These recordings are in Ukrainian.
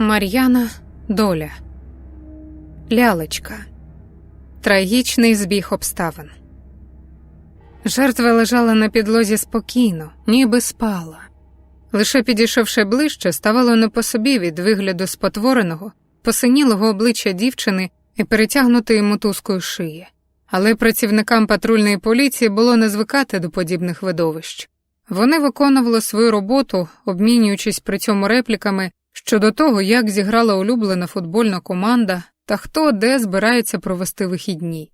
Мар'яна Доля Лялечка Трагічний збіг обставин. Жертва лежала на підлозі спокійно, ніби спала. Лише підійшовши ближче, ставало не по собі від вигляду спотвореного, посинілого обличчя дівчини і перетягнутої мотузкою шиї. Але працівникам патрульної поліції було не звикати до подібних видовищ. Вони виконували свою роботу, обмінюючись при цьому репліками щодо того, як зіграла улюблена футбольна команда та хто де збирається провести вихідні.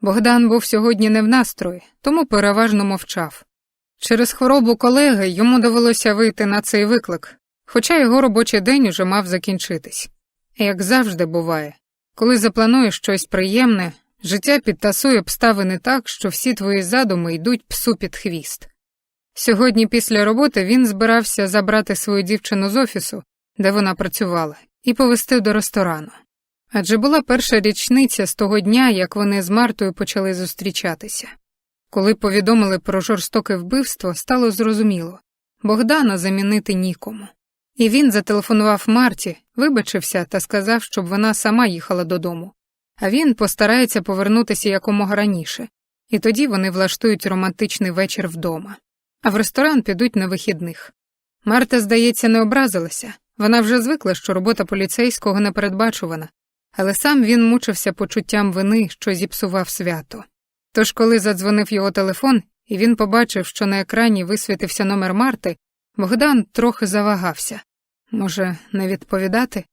Богдан був сьогодні не в настрої, тому переважно мовчав. Через хворобу колеги йому довелося вийти на цей виклик, хоча його робочий день уже мав закінчитись. Як завжди буває, коли заплануєш щось приємне, життя підтасує обставини так, що всі твої задуми йдуть псу під хвіст. Сьогодні після роботи він збирався забрати свою дівчину з офісу, де вона працювала, і повести до ресторану. Адже була перша річниця з того дня, як вони з Мартою почали зустрічатися. Коли повідомили про жорстоке вбивство, стало зрозуміло Богдана замінити нікому. І він зателефонував Марті, вибачився та сказав, щоб вона сама їхала додому. А він постарається повернутися якомога раніше, і тоді вони влаштують романтичний вечір вдома. А в ресторан підуть на вихідних. Марта, здається, не образилася, вона вже звикла, що робота поліцейського непередбачувана, але сам він мучився почуттям вини, що зіпсував свято. Тож, коли задзвонив його телефон, і він побачив, що на екрані висвітився номер Марти, Богдан трохи завагався. Може, не відповідати?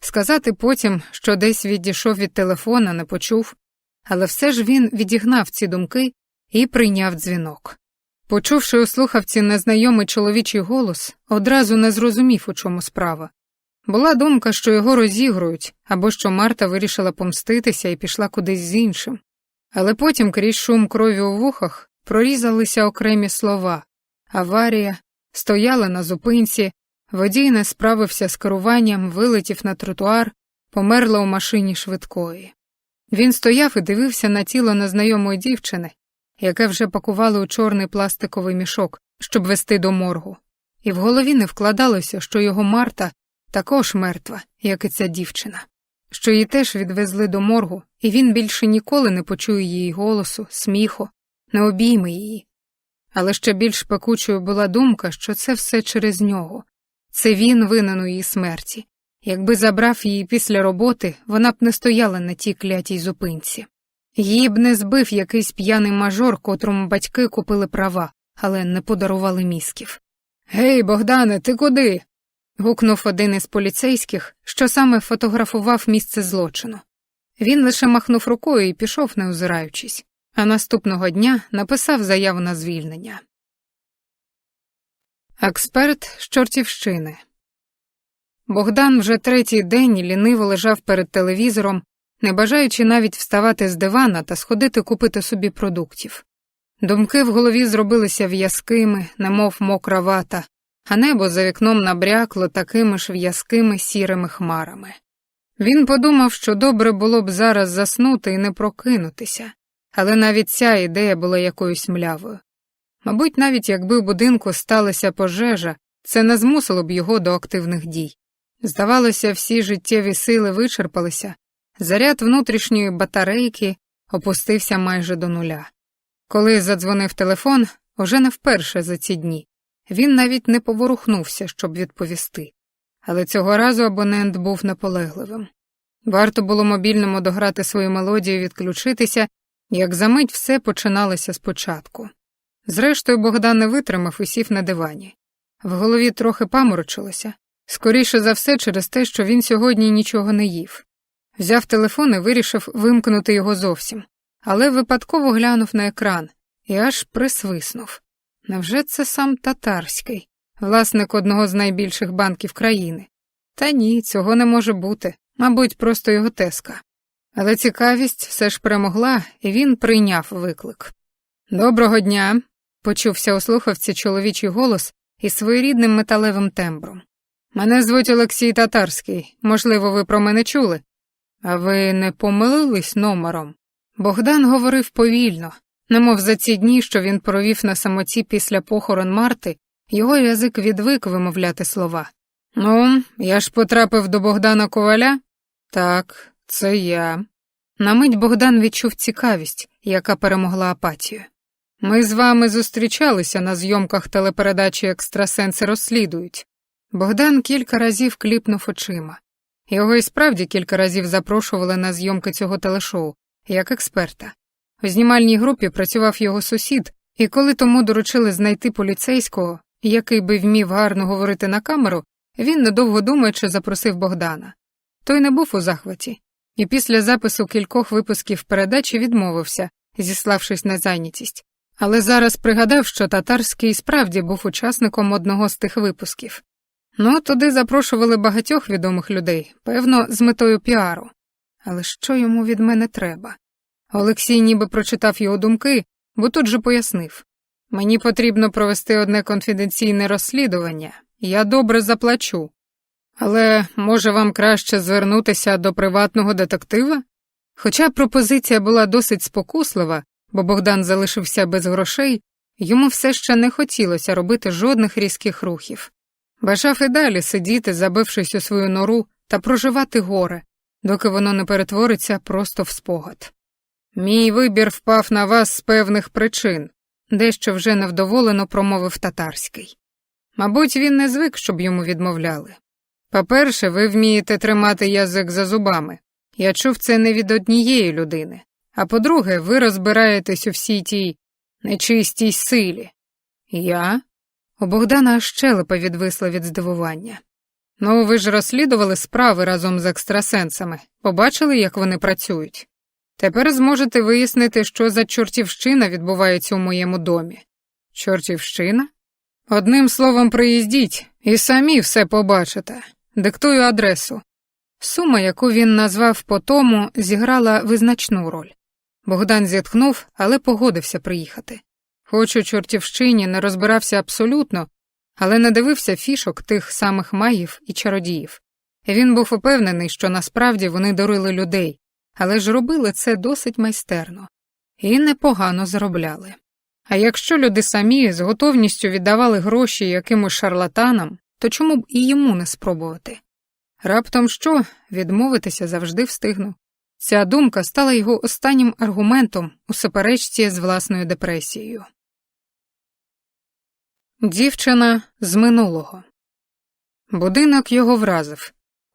Сказати потім, що десь відійшов від телефона, не почув, але все ж він відігнав ці думки і прийняв дзвінок. Почувши у слухавці незнайомий чоловічий голос, одразу не зрозумів, у чому справа. Була думка, що його розігрують, або що Марта вирішила помститися і пішла кудись з іншим. Але потім, крізь шум крові у вухах, прорізалися окремі слова аварія, стояли на зупинці, водій не справився з керуванням, вилетів на тротуар, померла у машині швидкої. Він стояв і дивився на тіло незнайомої дівчини, яке вже пакували у чорний пластиковий мішок, щоб вести до моргу, і в голові не вкладалося, що його Марта також мертва, як і ця дівчина, що її теж відвезли до моргу, і він більше ніколи не почує її голосу, сміху, не обійме її. Але ще більш пекучою була думка, що це все через нього, це він винен у її смерті. Якби забрав її після роботи, вона б не стояла на тій клятій зупинці. Її б не збив якийсь п'яний мажор, котрому батьки купили права, але не подарували мізків. Гей, Богдане, ти куди? гукнув один із поліцейських, що саме фотографував місце злочину. Він лише махнув рукою і пішов, не озираючись, а наступного дня написав заяву на звільнення. Експерт з Чортівщини Богдан вже третій день ліниво лежав перед телевізором, не бажаючи навіть вставати з дивана та сходити купити собі продуктів. Думки в голові зробилися в'язкими, немов мокра вата, а небо за вікном набрякло такими ж в'язкими сірими хмарами. Він подумав, що добре було б зараз заснути і не прокинутися, але навіть ця ідея була якоюсь млявою. Мабуть, навіть якби в будинку сталася пожежа, це не змусило б його до активних дій. Здавалося, всі життєві сили вичерпалися, заряд внутрішньої батарейки опустився майже до нуля. Коли задзвонив телефон, уже не вперше за ці дні, він навіть не поворухнувся, щоб відповісти, але цього разу абонент був наполегливим. Варто було мобільному дограти свою мелодію і відключитися, як за мить все починалося спочатку. Зрештою, Богдан не витримав і сів на дивані. В голові трохи паморочилося, скоріше за все, через те, що він сьогодні нічого не їв. Взяв телефон і вирішив вимкнути його зовсім, але випадково глянув на екран і аж присвиснув. Невже це сам татарський, власник одного з найбільших банків країни? Та ні, цього не може бути, мабуть, просто його теска. Але цікавість все ж перемогла, і він прийняв виклик. Доброго дня, почувся у слухавці чоловічий голос із своєрідним металевим тембром. Мене звуть Олексій Татарський, можливо, ви про мене чули. А ви не помилились номером? Богдан говорив повільно, немов за ці дні, що він провів на самоті після похорон Марти, його язик відвик вимовляти слова. Ну, я ж потрапив до Богдана Коваля? Так, це я. На мить Богдан відчув цікавість, яка перемогла апатію. Ми з вами зустрічалися на зйомках телепередачі Екстрасенси розслідують. Богдан кілька разів кліпнув очима. Його і справді кілька разів запрошували на зйомки цього телешоу, як експерта. У знімальній групі працював його сусід, і коли тому доручили знайти поліцейського, який би вмів гарно говорити на камеру, він, недовго думаючи, запросив Богдана. Той не був у захваті, і після запису кількох випусків передачі відмовився, зіславшись на зайнятість. Але зараз пригадав, що татарський справді був учасником одного з тих випусків. Ну, туди запрошували багатьох відомих людей, певно, з метою піару. Але що йому від мене треба? Олексій ніби прочитав його думки, бо тут же пояснив мені потрібно провести одне конфіденційне розслідування, я добре заплачу. Але може вам краще звернутися до приватного детектива? Хоча пропозиція була досить спокуслива, бо Богдан залишився без грошей, йому все ще не хотілося робити жодних різких рухів. Бажав і далі сидіти, забившись у свою нору, та проживати горе, доки воно не перетвориться просто в спогад. Мій вибір впав на вас з певних причин, дещо вже невдоволено промовив татарський. Мабуть, він не звик, щоб йому відмовляли. По-перше, ви вмієте тримати язик за зубами. Я чув це не від однієї людини. А по-друге, ви розбираєтесь у всій тій нечистій силі. Я? У Богдана аж щелепа відвисла від здивування. Ну, ви ж розслідували справи разом з екстрасенсами, побачили, як вони працюють. Тепер зможете вияснити, що за чортівщина відбувається у моєму домі. Чортівщина? Одним словом, приїздіть і самі все побачите. Диктую адресу. Сума, яку він назвав по тому, зіграла визначну роль. Богдан зітхнув, але погодився приїхати. Хоч у чортівщині не розбирався абсолютно, але не дивився фішок тих самих магів і чародіїв. Він був упевнений, що насправді вони дарили людей, але ж робили це досить майстерно і непогано заробляли. А якщо люди самі з готовністю віддавали гроші якимось шарлатанам, то чому б і йому не спробувати? Раптом що відмовитися завжди встигну. Ця думка стала його останнім аргументом у суперечці з власною депресією. Дівчина з минулого. Будинок його вразив.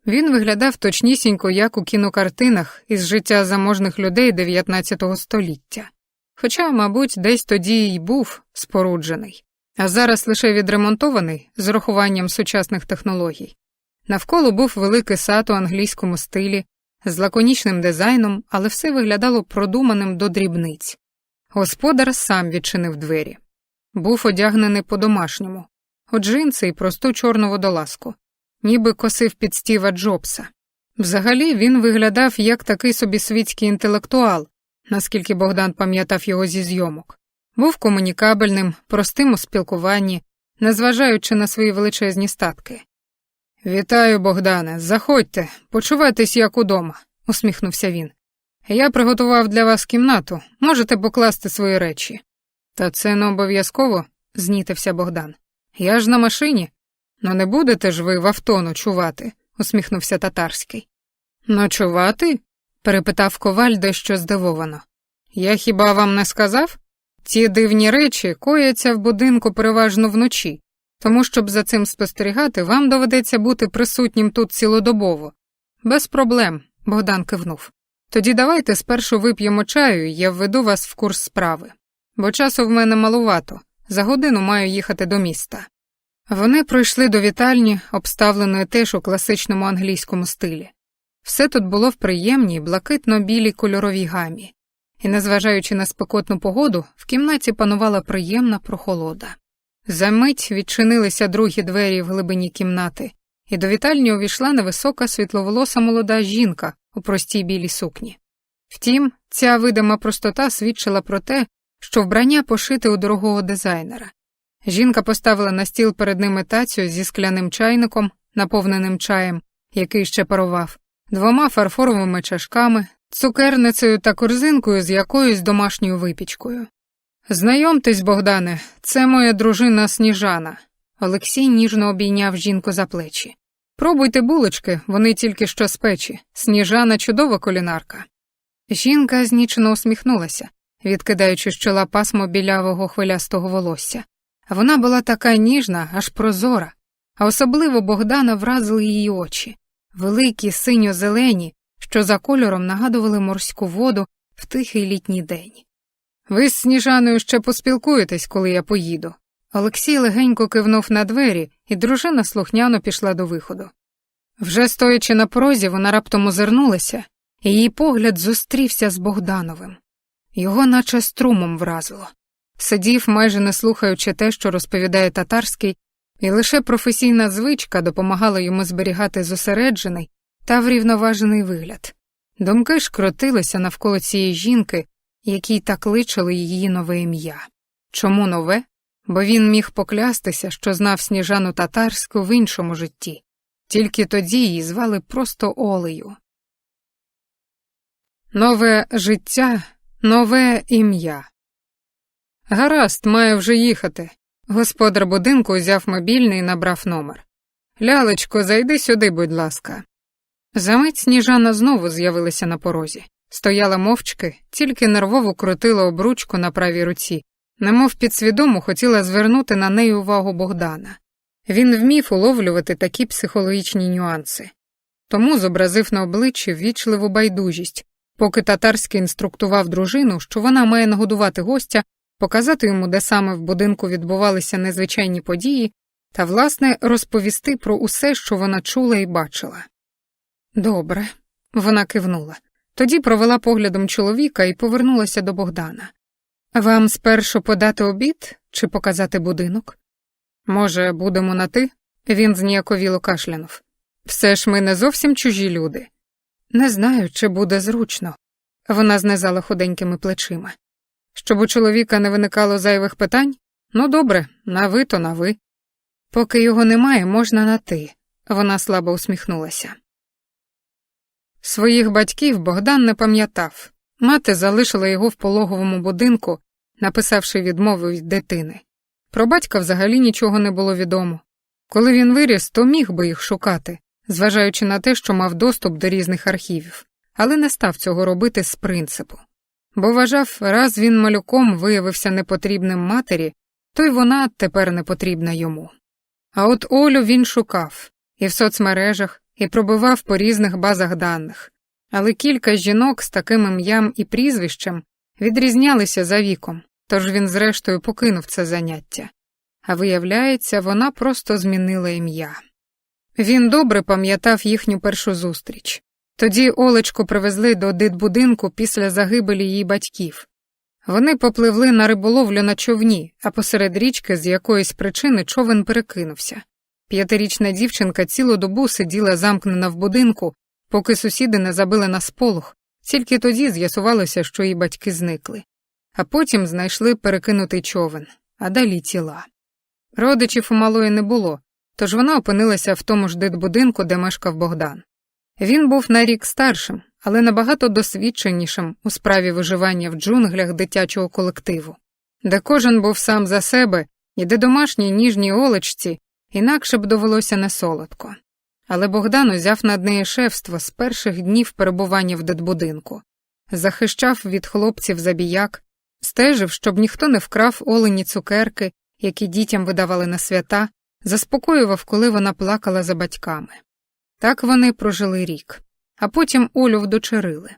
Він виглядав точнісінько, як у кінокартинах із життя заможних людей 19 століття. Хоча, мабуть, десь тоді й був споруджений, а зараз лише відремонтований з урахуванням сучасних технологій. Навколо був великий сад у англійському стилі, з лаконічним дизайном, але все виглядало продуманим до дрібниць. Господар сам відчинив двері. Був одягнений по-домашньому, у джинси і просту чорну водолазку, ніби косив під Стіва Джобса. Взагалі він виглядав як такий собі світський інтелектуал, наскільки Богдан пам'ятав його зі зйомок. Був комунікабельним, простим у спілкуванні, незважаючи на свої величезні статки. Вітаю, Богдане, заходьте, почувайтесь як удома, усміхнувся він. Я приготував для вас кімнату, можете покласти свої речі. Та це не обов'язково, знітився Богдан. Я ж на машині. Ну не будете ж ви в авто ночувати, усміхнувся татарський. Ночувати? перепитав коваль дещо здивовано. Я хіба вам не сказав? Ці дивні речі кояться в будинку переважно вночі, тому щоб за цим спостерігати, вам доведеться бути присутнім тут цілодобово. Без проблем, Богдан кивнув. Тоді давайте спершу вип'ємо чаю, і я введу вас в курс справи. Бо часу в мене малувато, за годину маю їхати до міста. Вони пройшли до вітальні, обставленої теж у класичному англійському стилі. Все тут було в приємній, блакитно-білій кольоровій гамі, і, незважаючи на спекотну погоду, в кімнаті панувала приємна прохолода. Замить відчинилися другі двері в глибині кімнати, і до вітальні увійшла невисока світловолоса молода жінка у простій білій сукні. Втім, ця видима простота свідчила про те, що вбрання пошите у дорогого дизайнера. Жінка поставила на стіл перед ними тацю зі скляним чайником, наповненим чаєм, який ще парував, двома фарфоровими чашками, цукерницею та корзинкою з якоюсь домашньою випічкою. Знайомтесь, Богдане, це моя дружина Сніжана. Олексій ніжно обійняв жінку за плечі. Пробуйте булочки, вони тільки що з печі. Сніжана чудова кулінарка. Жінка знічено усміхнулася, відкидаючи з чола пасмо білявого хвилястого волосся. Вона була така ніжна, аж прозора, а особливо Богдана вразили її очі, великі, синьо-зелені, що за кольором нагадували морську воду в тихий літній день. Ви з Сніжаною ще поспілкуєтесь, коли я поїду. Олексій легенько кивнув на двері, і дружина слухняно пішла до виходу. Вже стоячи на порозі, вона раптом озирнулася, і її погляд зустрівся з Богдановим. Його наче струмом вразило. Сидів, майже не слухаючи те, що розповідає татарський, і лише професійна звичка допомагала йому зберігати зосереджений та врівноважений вигляд. Думки ж крутилися навколо цієї жінки, якій так личило її нове ім'я. Чому нове? Бо він міг поклястися, що знав сніжану татарську в іншому житті, тільки тоді її звали просто Олею. Нове життя, нове ім'я. Гаразд, маю вже їхати. Господар будинку взяв мобільний і набрав номер. Лялечко, зайди сюди, будь ласка. Замить сніжана знову з'явилася на порозі. Стояла мовчки, тільки нервово крутила обручку на правій руці, немов підсвідомо хотіла звернути на неї увагу Богдана. Він вмів уловлювати такі психологічні нюанси. Тому зобразив на обличчі ввічливу байдужість, поки татарський інструктував дружину, що вона має нагодувати гостя, показати йому, де саме в будинку відбувалися незвичайні події, та, власне, розповісти про усе, що вона чула і бачила. Добре, вона кивнула. Тоді провела поглядом чоловіка і повернулася до Богдана. Вам спершу подати обід чи показати будинок? Може, будемо на ти? Він зніяковіло кашлянув. Все ж ми не зовсім чужі люди. Не знаю, чи буде зручно. Вона знизала худенькими плечима. Щоб у чоловіка не виникало зайвих питань? Ну, добре, на ви, то на ви. Поки його немає, можна на ти. Вона слабо усміхнулася. Своїх батьків Богдан не пам'ятав. Мати залишила його в пологовому будинку, написавши відмову від дитини. Про батька взагалі нічого не було відомо. Коли він виріс, то міг би їх шукати, зважаючи на те, що мав доступ до різних архівів, але не став цього робити з принципу. Бо вважав, раз він малюком виявився непотрібним матері, то й вона тепер не потрібна йому. А от Олю він шукав і в соцмережах, і пробивав по різних базах даних, але кілька жінок з таким ім'ям і прізвищем відрізнялися за віком, тож він, зрештою, покинув це заняття. А виявляється, вона просто змінила ім'я. Він добре пам'ятав їхню першу зустріч. Тоді Олечку привезли до дитбудинку після загибелі її батьків. Вони попливли на риболовлю на човні, а посеред річки з якоїсь причини човен перекинувся. П'ятирічна дівчинка цілу добу сиділа замкнена в будинку, поки сусіди не забили на сполох, тільки тоді з'ясувалося, що її батьки зникли. А потім знайшли перекинутий човен, а далі тіла. Родичів у малої не було, тож вона опинилася в тому ж дитбудинку, де мешкав Богдан. Він був на рік старшим, але набагато досвідченішим у справі виживання в джунглях дитячого колективу, де кожен був сам за себе і де домашній ніжній олечці інакше б довелося не солодко. Але Богдан узяв над неї шефство з перших днів перебування в дитбудинку, захищав від хлопців забіяк, стежив, щоб ніхто не вкрав олені цукерки, які дітям видавали на свята, заспокоював, коли вона плакала за батьками. Так вони прожили рік, а потім Олю вдочерили.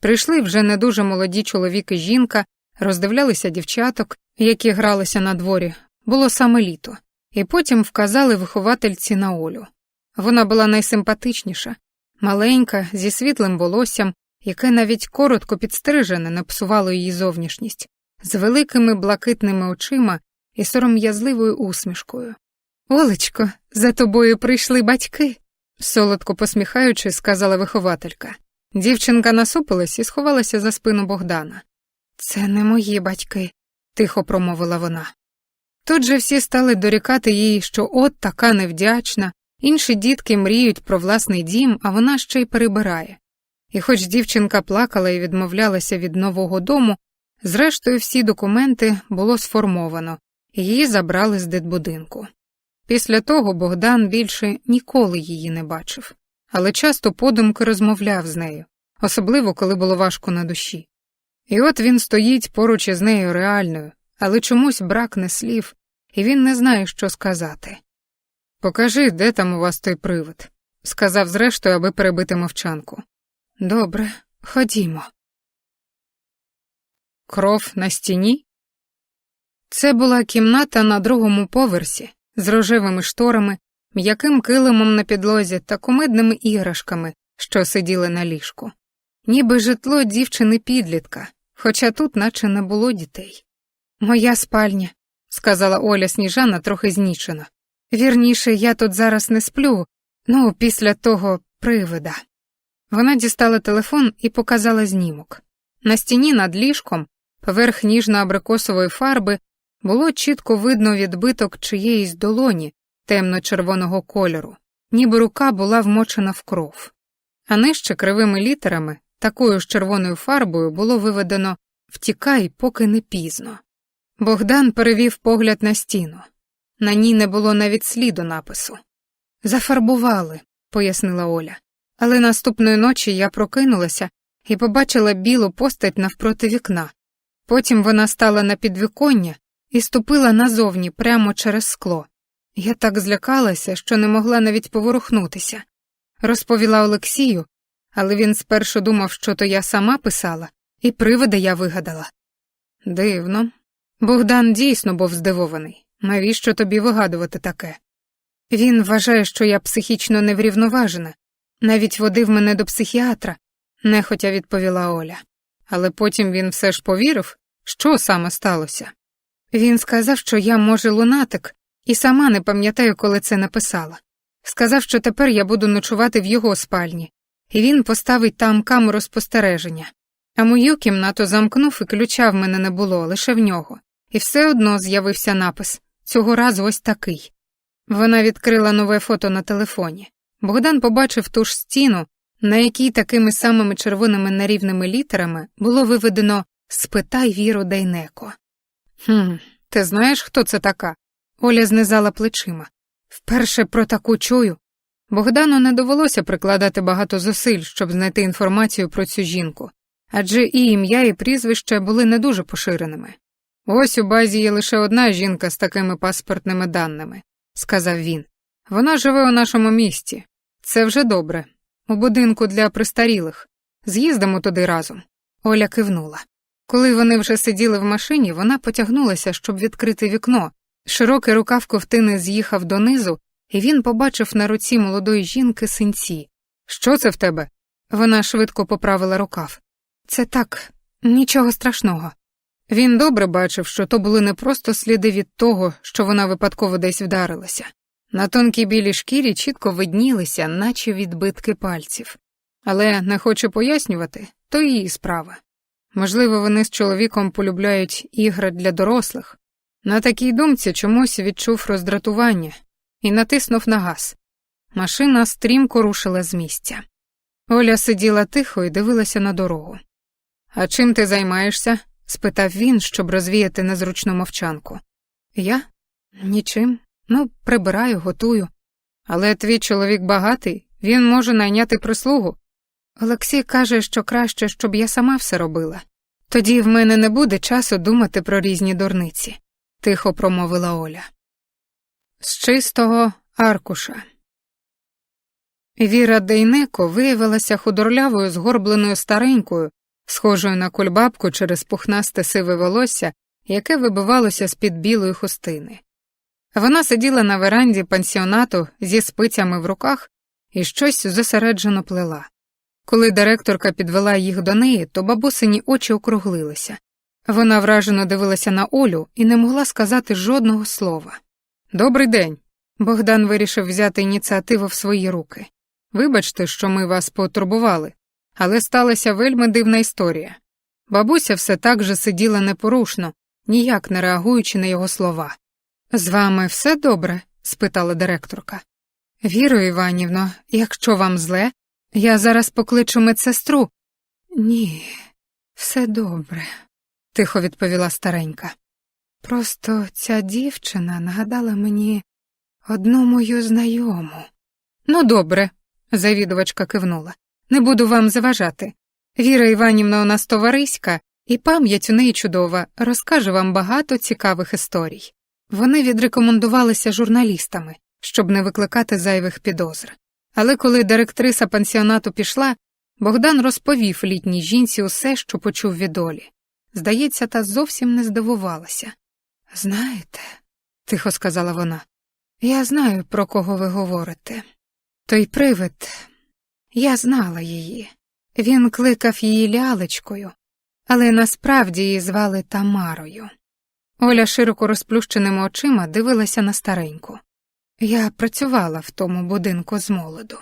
Прийшли вже не дуже молоді чоловік і жінка, роздивлялися дівчаток, які гралися на дворі, було саме літо, і потім вказали виховательці на Олю. Вона була найсимпатичніша, маленька, зі світлим волоссям, яке навіть коротко підстрижене не псувало її зовнішність, з великими блакитними очима і сором'язливою усмішкою. Олечко, за тобою прийшли батьки, солодко посміхаючи, сказала вихователька. Дівчинка насупилась і сховалася за спину Богдана. Це не мої батьки, тихо промовила вона. Тут же всі стали дорікати їй, що от така невдячна, інші дітки мріють про власний дім, а вона ще й перебирає. І хоч дівчинка плакала і відмовлялася від нового дому, зрештою всі документи було сформовано, її забрали з дитбудинку. Після того Богдан більше ніколи її не бачив, але часто подумки розмовляв з нею, особливо коли було важко на душі. І от він стоїть поруч із нею реальною, але чомусь бракне слів, і він не знає, що сказати. Покажи, де там у вас той привид, сказав зрештою, аби перебити мовчанку. Добре, ходімо. Кров на стіні? Це була кімната на другому поверсі з рожевими шторами, м'яким килимом на підлозі та кумидними іграшками, що сиділи на ліжку, ніби житло дівчини підлітка, хоча тут наче не було дітей. Моя спальня, сказала Оля Сніжана трохи знічена. Вірніше, я тут зараз не сплю, ну, після того привида. Вона дістала телефон і показала знімок. На стіні над ліжком, поверх ніжно-абрикосової фарби, було чітко видно відбиток чиєїсь долоні темно-червоного кольору, ніби рука була вмочена в кров. А нижче кривими літерами, такою ж червоною фарбою, було виведено Втікай, поки не пізно. Богдан перевів погляд на стіну. На ній не було навіть сліду напису. Зафарбували, пояснила Оля. Але наступної ночі я прокинулася і побачила білу постать навпроти вікна. Потім вона стала на підвіконня і ступила назовні прямо через скло. Я так злякалася, що не могла навіть поворухнутися. Розповіла Олексію, але він спершу думав, що то я сама писала, і привида я вигадала. Дивно. Богдан дійсно був здивований. Навіщо тобі вигадувати таке? Він вважає, що я психічно неврівноважена, навіть водив мене до психіатра, нехотя відповіла Оля. Але потім він все ж повірив, що саме сталося. Він сказав, що я, може, лунатик, і сама не пам'ятаю, коли це написала. Сказав, що тепер я буду ночувати в його спальні, і він поставить там камеру спостереження. А мою кімнату замкнув і ключа в мене не було, лише в нього. І все одно з'явився напис цього разу ось такий. Вона відкрила нове фото на телефоні. Богдан побачив ту ж стіну, на якій такими самими червоними нарівними літерами було виведено Спитай Віру Дейнеко. Хм, ти знаєш, хто це така? Оля знизала плечима. Вперше про таку чую. Богдану не довелося прикладати багато зусиль, щоб знайти інформацію про цю жінку, адже і ім'я, і прізвище були не дуже поширеними. Ось у базі є лише одна жінка з такими паспортними даними, сказав він. Вона живе у нашому місті. Це вже добре. У будинку для престарілих. З'їздимо туди разом. Оля кивнула. Коли вони вже сиділи в машині, вона потягнулася, щоб відкрити вікно. Широкий рукав ковтини з'їхав донизу, і він побачив на руці молодої жінки синці. Що це в тебе? Вона швидко поправила рукав. Це так, нічого страшного. Він добре бачив, що то були не просто сліди від того, що вона випадково десь вдарилася. На тонкій білій шкірі чітко виднілися, наче відбитки пальців. Але не хочу пояснювати, то її справа. Можливо, вони з чоловіком полюбляють ігри для дорослих. На такій думці чомусь відчув роздратування і натиснув на газ. Машина стрімко рушила з місця. Оля сиділа тихо і дивилася на дорогу. А чим ти займаєшся? спитав він, щоб розвіяти незручну мовчанку. Я? Нічим. Ну, прибираю, готую. Але твій чоловік багатий, він може найняти прислугу. Олексій каже, що краще, щоб я сама все робила. Тоді в мене не буде часу думати про різні дурниці, тихо промовила Оля. З чистого аркуша. Віра Дейнеко виявилася худорлявою згорбленою старенькою, схожою на кульбабку через пухнасте сиве волосся, яке вибивалося з-під білої хустини. Вона сиділа на веранді пансіонату зі спицями в руках і щось зосереджено плела. Коли директорка підвела їх до неї, то бабусині очі округлилися. Вона вражено дивилася на Олю і не могла сказати жодного слова. Добрий день. Богдан вирішив взяти ініціативу в свої руки. Вибачте, що ми вас потурбували, але сталася вельми дивна історія. Бабуся все так же сиділа непорушно, ніяк не реагуючи на його слова. З вами все добре? спитала директорка. Віро Іванівно, якщо вам зле, я зараз покличу медсестру. Ні, все добре, тихо відповіла старенька. Просто ця дівчина нагадала мені Одну мою знайому. Ну, добре, завідувачка кивнула. Не буду вам заважати. Віра Іванівна у нас товариська, і пам'ять у неї чудова, розкаже вам багато цікавих історій. Вони відрекомендувалися журналістами, щоб не викликати зайвих підозр. Але коли директриса пансіонату пішла, Богдан розповів літній жінці усе, що почув від Олі. Здається, та зовсім не здивувалася. Знаєте, тихо сказала вона, я знаю, про кого ви говорите. Той привид, я знала її. Він кликав її лялечкою, але насправді її звали Тамарою. Оля широко розплющеними очима дивилася на стареньку. Я працювала в тому будинку з молоду,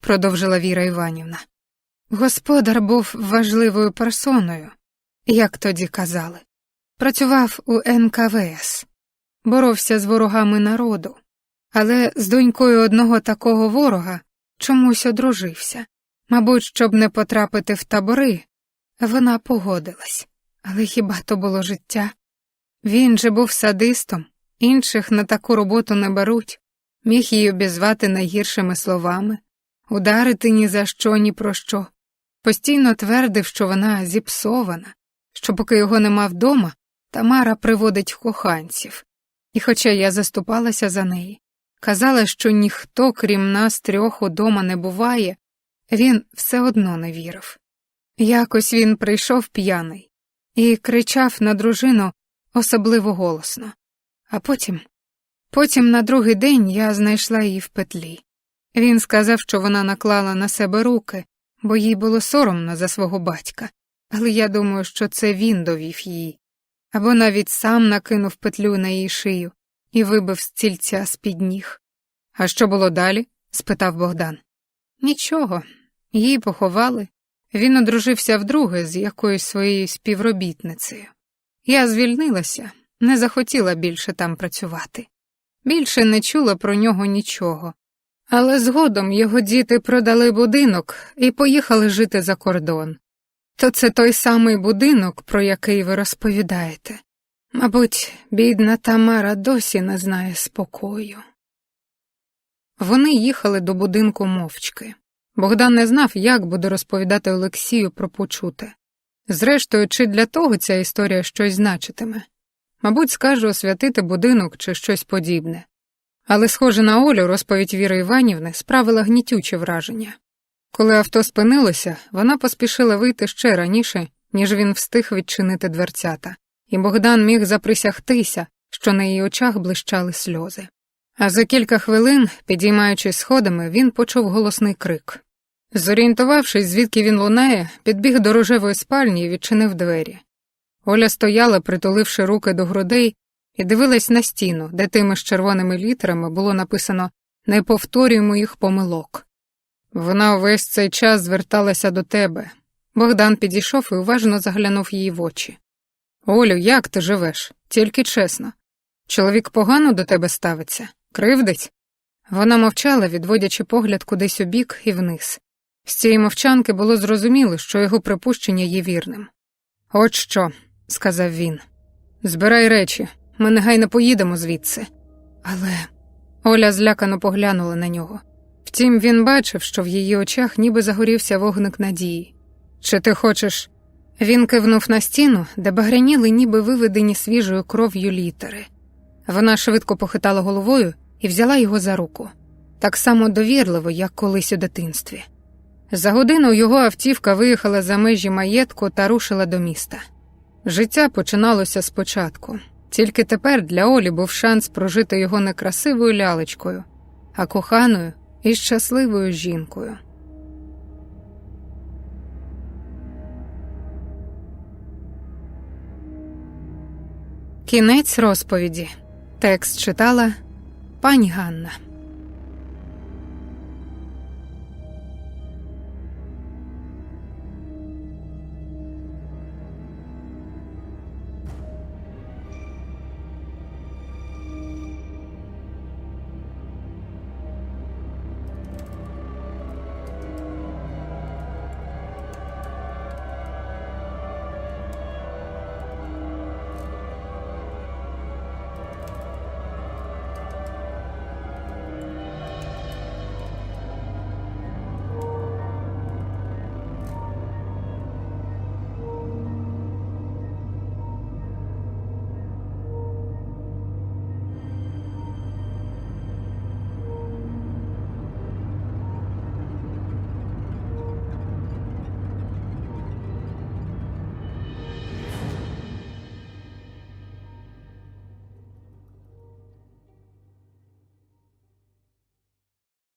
продовжила Віра Іванівна. Господар був важливою персоною, як тоді казали. Працював у НКВС, боровся з ворогами народу, але з донькою одного такого ворога чомусь одружився. Мабуть, щоб не потрапити в табори, вона погодилась, але хіба то було життя? Він же був садистом, інших на таку роботу не беруть, міг її обізвати найгіршими словами, ударити ні за що, ні про що. Постійно твердив, що вона зіпсована, що поки його нема вдома, Тамара приводить коханців. І хоча я заступалася за неї, казала, що ніхто, крім нас трьох, удома не буває, він все одно не вірив. Якось він прийшов п'яний і кричав на дружину особливо голосно. А потім, потім на другий день я знайшла її в петлі. Він сказав, що вона наклала на себе руки, бо їй було соромно за свого батька, але я думаю, що це він довів її, або навіть сам накинув петлю на її шию і вибив стільця з під ніг. А що було далі? спитав Богдан. Нічого, її поховали. Він одружився вдруге з якоюсь своєю співробітницею. Я звільнилася, не захотіла більше там працювати. Більше не чула про нього нічого. Але згодом його діти продали будинок і поїхали жити за кордон. То це той самий будинок, про який ви розповідаєте. Мабуть, бідна Тамара досі не знає спокою. Вони їхали до будинку мовчки. Богдан не знав, як буде розповідати Олексію про почуте. Зрештою, чи для того ця історія щось значитиме. Мабуть, скаже освятити будинок чи щось подібне. Але, схоже на Олю, розповідь Віри Іванівни справила гнітюче враження. Коли авто спинилося, вона поспішила вийти ще раніше, ніж він встиг відчинити дверцята, і Богдан міг заприсягтися, що на її очах блищали сльози. А за кілька хвилин, підіймаючись сходами, він почув голосний крик. Зорієнтувавшись, звідки він лунає, підбіг до рожевої спальні і відчинив двері. Оля стояла, притуливши руки до грудей, і дивилась на стіну, де тими ж червоними літерами було написано Не повторюй моїх помилок. Вона увесь цей час зверталася до тебе. Богдан підійшов і уважно заглянув її в очі. Олю, як ти живеш? Тільки чесно. Чоловік погано до тебе ставиться, кривдить? Вона мовчала, відводячи погляд кудись у бік і вниз. З цієї мовчанки було зрозуміло, що його припущення є вірним. От що, сказав він, збирай речі, ми негайно поїдемо звідси. Але Оля злякано поглянула на нього. Втім, він бачив, що в її очах ніби загорівся вогник надії. Чи ти хочеш? Він кивнув на стіну, де багряніли, ніби виведені свіжою кров'ю літери. Вона швидко похитала головою і взяла його за руку, так само довірливо, як колись у дитинстві. За годину його автівка виїхала за межі маєтку та рушила до міста. Життя починалося спочатку, тільки тепер для Олі був шанс прожити його не красивою лялечкою, а коханою і щасливою жінкою. Кінець розповіді. Текст читала пані Ганна.